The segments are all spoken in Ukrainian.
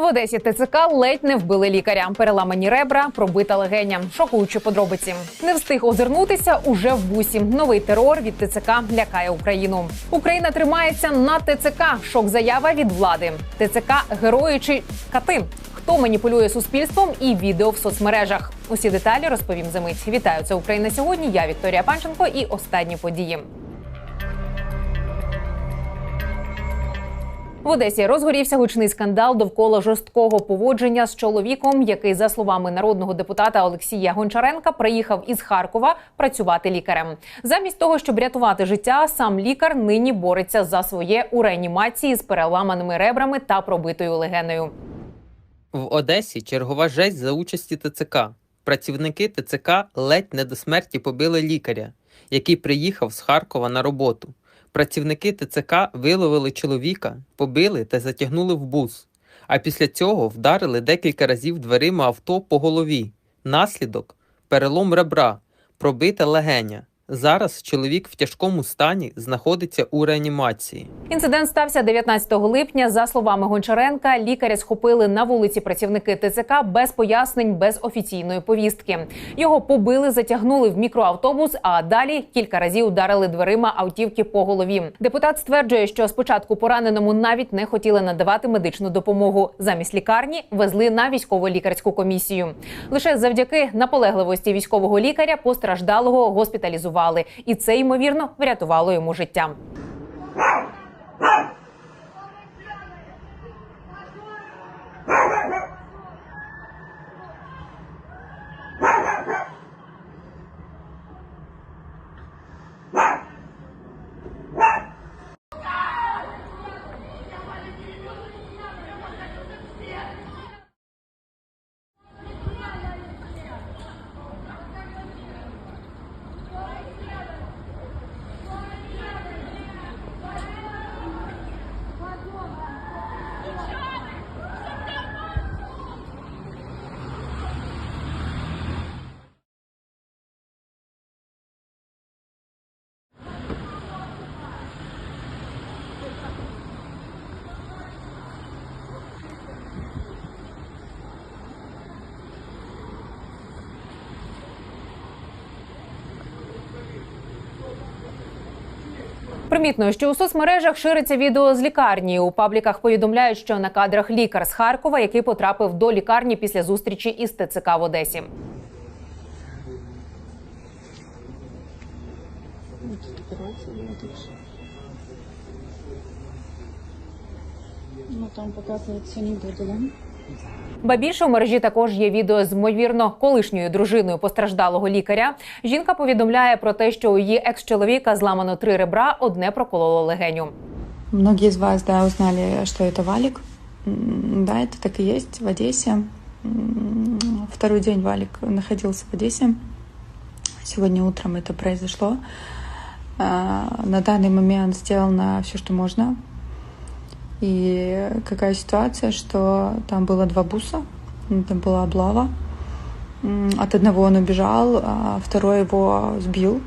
В Одесі ТЦК ледь не вбили лікаря. Переламані ребра, пробита легеня. Шокуючі подробиці. Не встиг озирнутися уже в бусі. Новий терор від ТЦК лякає Україну. Україна тримається на ТЦК. Шок заява від влади. ТЦК герої чи кати. Хто маніпулює суспільством і відео в соцмережах? Усі деталі розповім за мить. Вітаю це Україна сьогодні. Я Вікторія Панченко і останні події. В Одесі розгорівся гучний скандал довкола жорсткого поводження з чоловіком, який, за словами народного депутата Олексія Гончаренка, приїхав із Харкова працювати лікарем. Замість того, щоб рятувати життя, сам лікар нині бореться за своє у реанімації з переламаними ребрами та пробитою легеною. В Одесі чергова жесть за участі ТЦК. Працівники ТЦК ледь не до смерті побили лікаря, який приїхав з Харкова на роботу. Працівники ТЦК виловили чоловіка, побили та затягнули в бус. А після цього вдарили декілька разів дверима авто по голові. Наслідок перелом ребра, пробита легеня. Зараз чоловік в тяжкому стані знаходиться у реанімації. Інцидент стався 19 липня. За словами Гончаренка, лікаря схопили на вулиці працівники ТЦК без пояснень, без офіційної повістки. Його побили, затягнули в мікроавтобус, а далі кілька разів ударили дверима автівки по голові. Депутат стверджує, що спочатку пораненому навіть не хотіли надавати медичну допомогу. Замість лікарні везли на військово-лікарську комісію. Лише завдяки наполегливості військового лікаря постраждалого госпіталізували, і це ймовірно врятувало йому життя. Примітно, що у соцмережах шириться відео з лікарні. У пабліках повідомляють, що на кадрах лікар з Харкова, який потрапив до лікарні після зустрічі із ТЦК в Одесі. Ну, там показывается не буду, да? Ба більше у мережі також є відео з ймовірно колишньою дружиною постраждалого лікаря. Жінка повідомляє про те, що у її екс-чоловіка зламано три ребра, одне прокололо легеню. Многие из вас, да, узнали, что это валик. М, Да, это так и есть в Одессе. М, Второй день валик находился в Одессе. Сегодня утром это произошло. А, На данный момент сделано все, что можно. И какая ситуация, что там было два буса, это была облава. От одного он убежал, а второй его сбил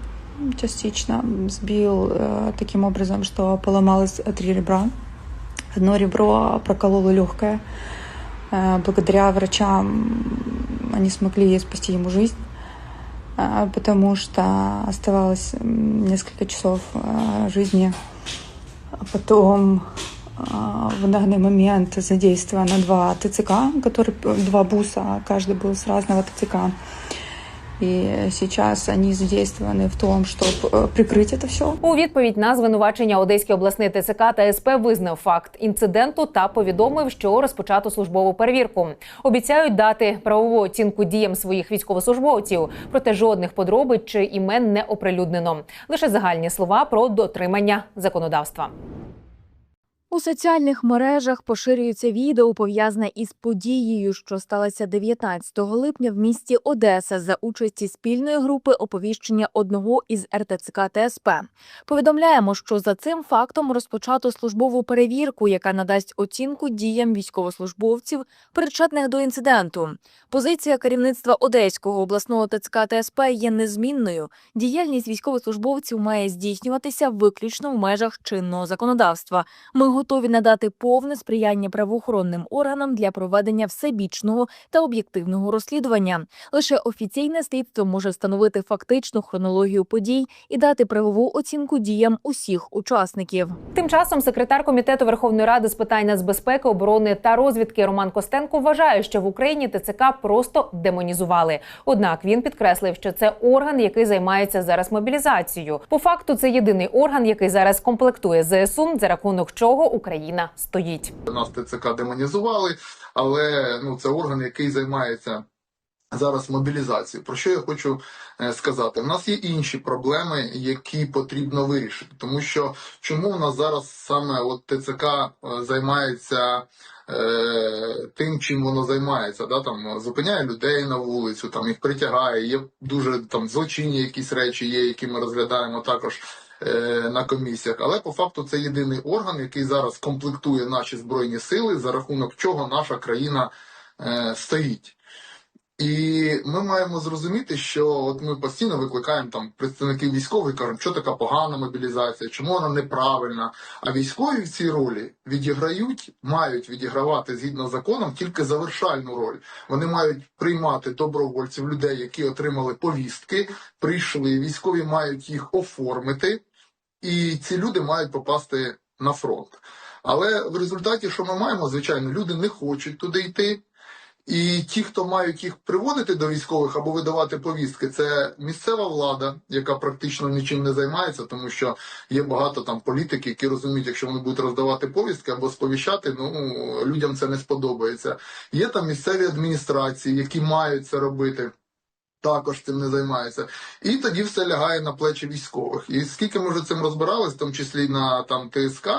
частично. Сбил э, таким образом, что поломалось три ребра. Одно ребро прокололо легкое. Э, Благодаря врачам они смогли спасти ему жизнь, э, потому что оставалось несколько часов жизни. А Потом в данный момент задействовано два ТЦК, которые, два буса, каждый был с разного ТЦК. И сейчас они задействованы в том, чтобы прикрыть это все. У відповідь на звинувачення Одеський обласний ТЦК та СП визнав факт інциденту та повідомив, що розпочато службову перевірку. Обіцяють дати правову оцінку діям своїх військовослужбовців. Проте жодних подробиць чи імен не оприлюднено. Лише загальні слова про дотримання законодавства. У соціальних мережах поширюється відео, пов'язане із подією, що сталося 19 липня в місті Одеса за участі спільної групи оповіщення одного із РТЦК ТСП. Повідомляємо, що за цим фактом розпочато службову перевірку, яка надасть оцінку діям військовослужбовців, причетних до інциденту. Позиція керівництва Одеського обласного ТЦК ТСП є незмінною. Діяльність військовослужбовців має здійснюватися виключно в межах чинного законодавства. Ми готові надати повне сприяння правоохоронним органам для проведення всебічного та об'єктивного розслідування. Лише офіційне слідство може встановити фактичну хронологію подій і дати правову оцінку діям усіх учасників. Тим часом секретар комітету Верховної Ради з питань нацбезпеки, оборони та розвідки Роман Костенко вважає, що в Україні ТЦК просто демонізували. Однак він підкреслив, що це орган, який займається зараз мобілізацією. По факту, це єдиний орган, який зараз комплектує ЗСУ, за рахунок чого Україна стоїть. нас ТЦК демонізували, але ну це орган, який займається зараз мобілізацією. Про що я хочу е, сказати? У нас є інші проблеми, які потрібно вирішити, тому що чому у нас зараз саме от ТЦК е, займається. е, Тим, чим воно займається, да там зупиняє людей на вулицю, там їх притягає. Є дуже там злочинні якісь речі, є, які ми розглядаємо також е, на комісіях. Але по факту це єдиний орган, який зараз комплектує наші збройні сили, за рахунок чого наша країна е, стоїть. І ми маємо зрозуміти, що от ми постійно викликаємо там представників військових, кажемо, що така погана мобілізація, чому вона неправильна. А військові в цій ролі відіграють, мають відігравати згідно з законом тільки завершальну роль. Вони мають приймати добровольців, людей, які отримали повістки, прийшли. Військові мають їх оформити, і ці люди мають попасти на фронт. Але в результаті, що ми маємо, звичайно, люди не хочуть туди йти. І ті, хто мають їх приводити до військових або видавати повістки, це місцева влада, яка практично нічим не займається, тому що є багато там політиків, які розуміють, якщо вони будуть роздавати повістки або сповіщати, ну людям це не сподобається. Є там місцеві адміністрації, які мають це робити. Також цим не займаються, і тоді все лягає на плечі військових. І скільки ми вже цим розбирались, в тому числі на там ТСК,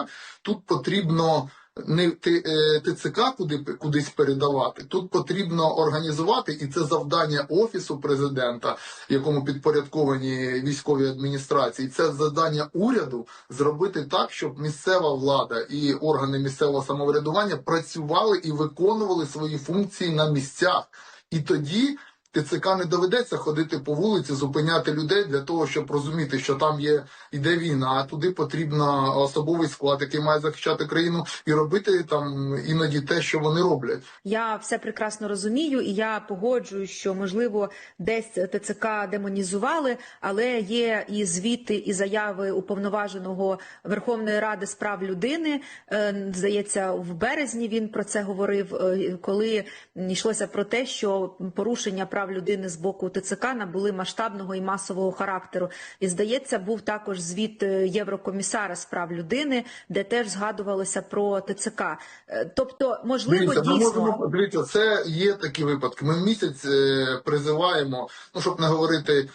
тут потрібно не е, ТЦК куди кудись передавати. Тут потрібно організувати, і це завдання офісу президента, якому підпорядковані військові адміністрації. Це завдання уряду зробити так, щоб місцева влада і органи місцевого самоврядування працювали і виконували свої функції на місцях. І тоді ТЦК не доведеться ходити по вулиці, зупиняти людей для того, щоб розуміти, що там є іде війна, а туди потрібно особовий склад, який має захищати країну, і робити там іноді те, що вони роблять. Я все прекрасно розумію, і я погоджую, що можливо десь ТЦК демонізували, але є і звіти, і заяви уповноваженого Верховної Ради з прав людини. Е, Здається, в березні він про це говорив, е, коли йшлося про те, що порушення прав людини з боку ТЦК набули масштабного і масового характеру. І здається, був також звіт е, Єврокомісара з прав людини, де теж згадувалося про ТЦК. Е, Тобто, можливо, Дивіться, ми дійсно. можемо дивіться, це є такі випадки. Ми місяць е, призиваємо, ну щоб не говорити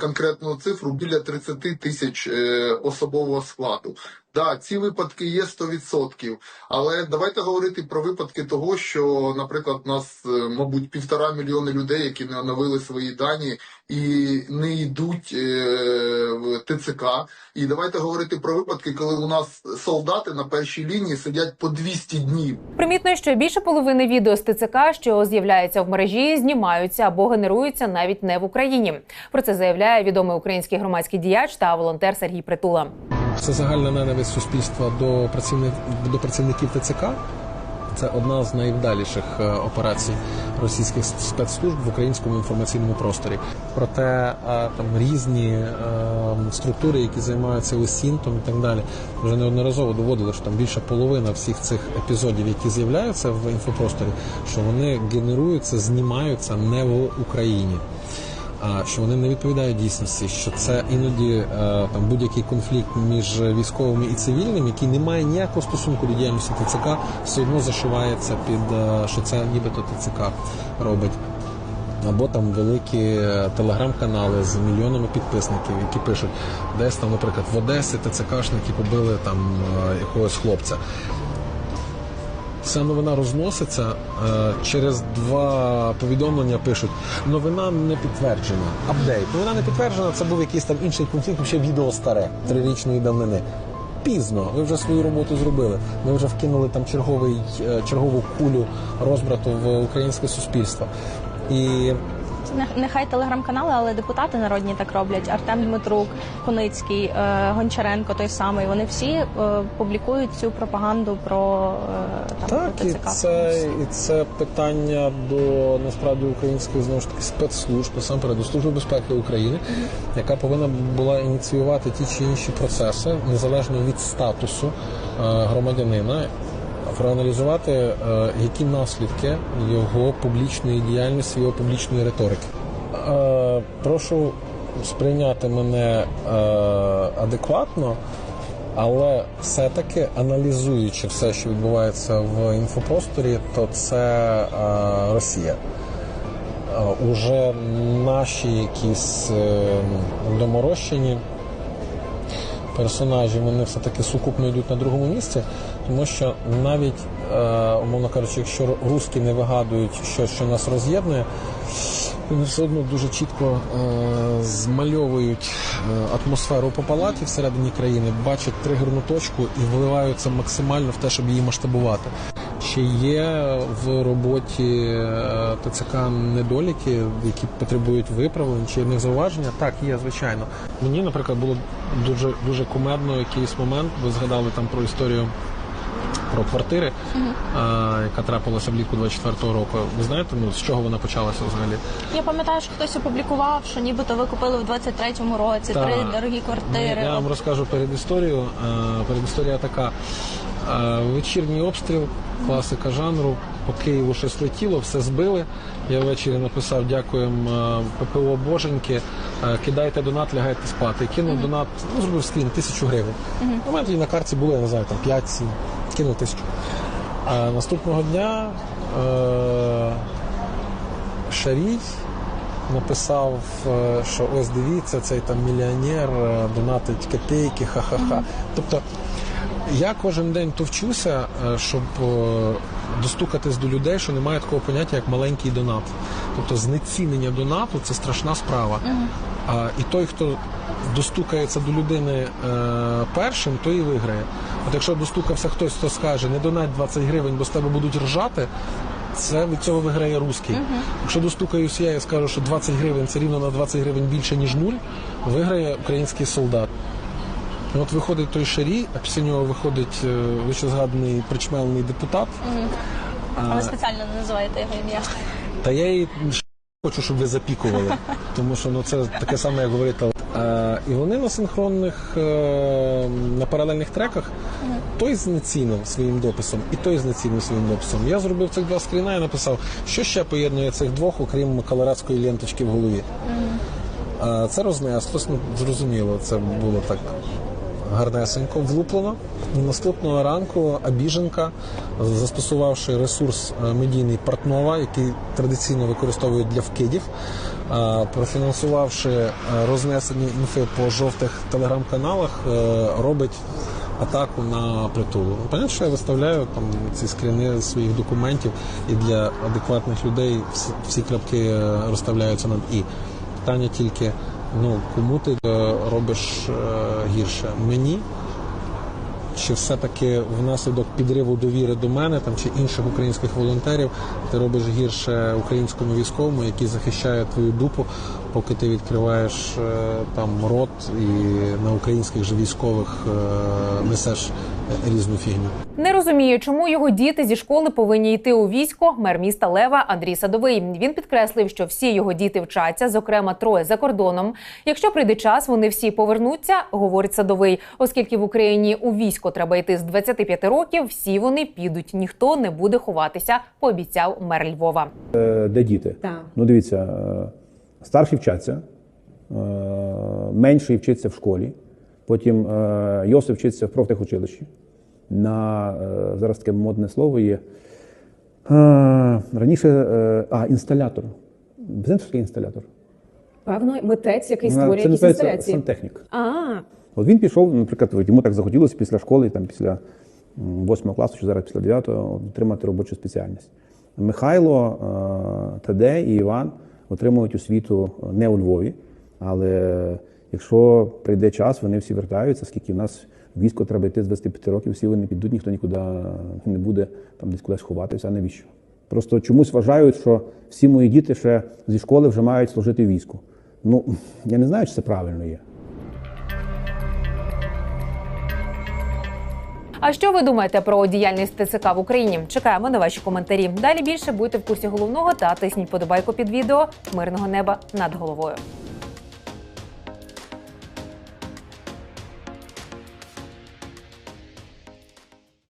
конкретну цифру, біля 30 тисяч особового складу. Да, ці випадки є 100%, але давайте говорити про випадки того, що, наприклад, у нас, е, мабуть, півтора мільйони людей, які не оновили свої дані і не йдуть е, в ТЦК. І давайте говорити про випадки, коли у нас солдати на першій лінії сидять по 200 днів. Примітно, що більше половини відео з ТЦК, що з'являються в мережі, знімаються або генеруються навіть не в Україні. Про це заявляє відомий український громадський діяч та волонтер Сергій Притула. Це загальна ненависть суспільства до працівників до працівників ТЦК. Це одна з найвдаліших е, операцій російських спецслужб в українському інформаційному просторі. Проте е, там різні е, структури, які займаються осінтом і так далі, вже неодноразово доводили, що там більша половина всіх цих епізодів, які з'являються в інфопросторі, що вони генеруються, знімаються не в Україні що вони не відповідають дійсності, що це іноді е, там будь-який конфлікт між військовими і цивільними, який не має ніякого стосунку до діяльності ТЦК, все одно зашивається під е, що це нібито ТЦК робить. Або там великі е, телеграм-канали з мільйонами підписників, які пишуть, десь там, наприклад, в Одесі ТЦКшники побили там якогось хлопця. Ця новина розноситься е, через два повідомлення. Пишуть: новина не підтверджена. Апдейт. Новина не підтверджена. Це був якийсь там інший конфлікт, ще відео старе трирічної давнини. Пізно, ви вже свою роботу зробили. Ми вже вкинули там черговий, е, чергову кулю розбрату в українське суспільство. І нехай телеграм-канали, але депутати народні так роблять. Артем Дмитрук, Куницький, е, Гончаренко, той самий. Вони всі е, публікують цю пропаганду про е, там Так, і це, і це питання до насправді української знову ж таки спецслужб, насамперед до Служби безпеки України, яка повинна була ініціювати ті чи інші процеси незалежно від статусу громадянина. Проаналізувати, е, які наслідки його публічної діяльності, його публічної риторики. Е, Прошу сприйняти мене е, адекватно. Але все-таки аналізуючи все, що відбувається в інфопросторі, то це Росія. Уже наші якісь доморощені персонажі, вони все-таки сукупно йдуть на другому місці, тому що навіть, е, умовно кажучи, якщо русські не вигадують щось, що нас роз'єднує, вони все одно дуже чітко е, змальовують е, атмосферу по палаті всередині країни, бачать тригерну точку і вливаються максимально в те, щоб її масштабувати. Чи є в роботі ТЦК недоліки, які потребують виправлень, чи є зауваження? Так, є, звичайно. Мені, наприклад, було дуже дуже кумедно якийсь момент. Ви згадали там про історію про квартири, а, яка трапилася влітку 24-го року. Ви знаєте, ну з чого вона почалася взагалі? Я пам'ятаю, що хтось опублікував, що нібито ви купили в 23-му році Так. три дорогі квартири. Я вам розкажу перед історією. Е, Передісторія така. Е, Вечірній обстріл, класика жанру. По Києву щось летіло, все збили. Я ввечері написав дякуємо е, ППО Боженьки. е, Кидайте донат, лягайте спати. Кинув донат, ну зробив скрін, тисячу гривень. У мене тоді на карті було, я не знаю, там 5-7. Кинув тисячу. А наступного дня е, Шарій написав, е, що ось дивіться, цей там мільйонер е, донатить копійки, ха-ха-ха. Тобто я кожен день товчуся, е, щоб достукатись до людей, що немає такого поняття, як маленький донат. Тобто знецінення донату це страшна справа. А, і той, хто достукається до людини е, першим, той і виграє. От якщо достукався хтось, хто скаже, не донать 20 гривень, бо з тебе будуть ржати. Це від цього виграє русський. Якщо достукаюсь я і скажу, що 20 гривень це рівно на 20 гривень більше, ніж нуль, виграє український солдат. І от виходить той шарі, а після нього виходить е, вищезгаданий причмелений депутат. А ви спеціально не називаєте його ім'я. Та я ш- хочу, щоб ви запікували, тому що ну це таке саме, як говорити. Е, і вони на синхронних е, на паралельних треках той знецінив своїм дописом, і той знецінив своїм дописом. Я зробив цих два скріна і написав, що ще поєднує цих двох, окрім колорадської ленточки в голові. Е, Це рознеслось, ну зрозуміло, це було так гарнесенько влуплено. Наступного ранку Абіженка, застосувавши ресурс е, медійний Портнова, який традиційно використовують для вкидів, е, профінансувавши е, рознесення інфи по жовтих телеграм-каналах, робить атаку на притулу. Понятно, що я виставляю там ці скріни своїх документів, і для адекватних людей всі, крапки розставляються над і. Питання тільки, ну кому ти е, робиш е, гірше? Мені? Чи все-таки внаслідок підриву довіри до мене там чи інших українських волонтерів ти робиш гірше українському військовому, який захищає твою дупу, поки ти відкриваєш е, там рот і на українських же військових несеш різну фігню? Не розуміє, чому його діти зі школи повинні йти у військо. Мер міста Лева Андрій Садовий. Він підкреслив, що всі його діти вчаться, зокрема троє за кордоном. Якщо прийде час, вони всі повернуться, говорить Садовий. Оскільки в Україні у військо треба йти з 25 років, всі вони підуть. Ніхто не буде ховатися. Пообіцяв мер Львова. Е, де діти. Так. Ну, дивіться, е, старші вчаться, е, менший вчиться в школі, потім е, Йосип вчиться в профтехучилищі. На е, зараз таке модне слово є. Е, Раніше, е, а, інсталятор. Знаєте, що таке інсталятор? Певно, митець, який створює Це якісь інсталяції. сантехнік. А, От він пішов, наприклад, йому так захотілося після школи, там, після 8 класу, чи зараз після 9 отримати робочу спеціальність. Михайло, е, Таде і Іван отримують освіту не у Львові, але якщо прийде час, вони всі вертаються, скільки в нас військо треба йти з 25 років, всі вони підуть, ніхто нікуди не буде там десь кудись ховатися. А навіщо? Просто чомусь вважають, що всі мої діти ще зі школи вже мають служити війську. Ну, я не знаю, чи це правильно є. А що ви думаєте про діяльність ТЦК в Україні? Чекаємо на ваші коментарі. Далі більше будьте в курсі головного та тисніть подобайку під відео. Мирного неба над головою.